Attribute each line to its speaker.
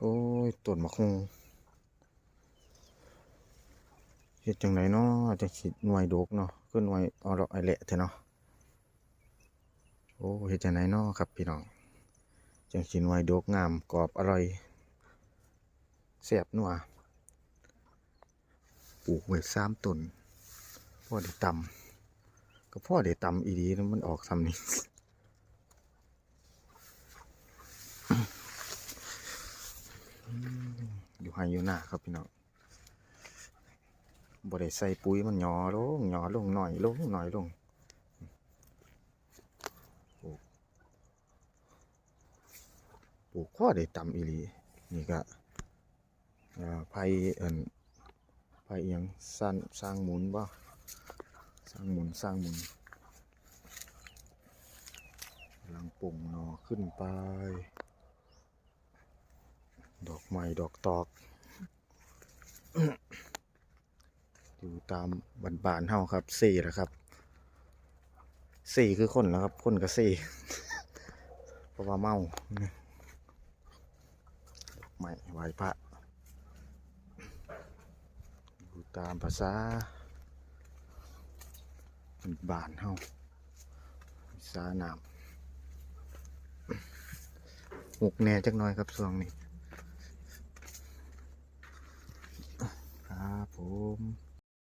Speaker 1: โอ้ยต้นมะคงเฮ็ดจังไดเนาะจังสิหน่วยดกเนาะคือหน่วยเอาดอกไอแหละแท้เนาะโอ้เฮ็ดจังไดเนาะครับพี่น้องจังสิหน่วยดกงามกรอบอร่อยแซ่บนัวปลูกไว้สามต้นพ่อได้ตำก็พ่อได้ตำอีดีแล้วมันออกซ้ำนี่ อยู่ไฮอยู่หน้าครับพี่น้องบ่ได้ใส่ปุ๋ยมันหยอลงหยอลงหน่อยลงหน่อยลงปลูกปลูกข้อได้ต่ำอีหลีนี่ก็ไผ่เอินไผ่อิหยังสร้างสร้างหมุนบ่สร้างหมุนสร้างหมุนกำลังปุ่งหนอขึ้นไป ดอกไม้ดอกตอก อยู่ตามบานบานๆเฮาครับสี่แหละครับสี่คือคนแล้วครับ คนก็สี่เพราะว่าเมาดอกไม้ไหวพระอยู่ตามภาษาบ้านๆเฮาภาษาน้ำหกแหน่จักหน่อยครับช่วงนี้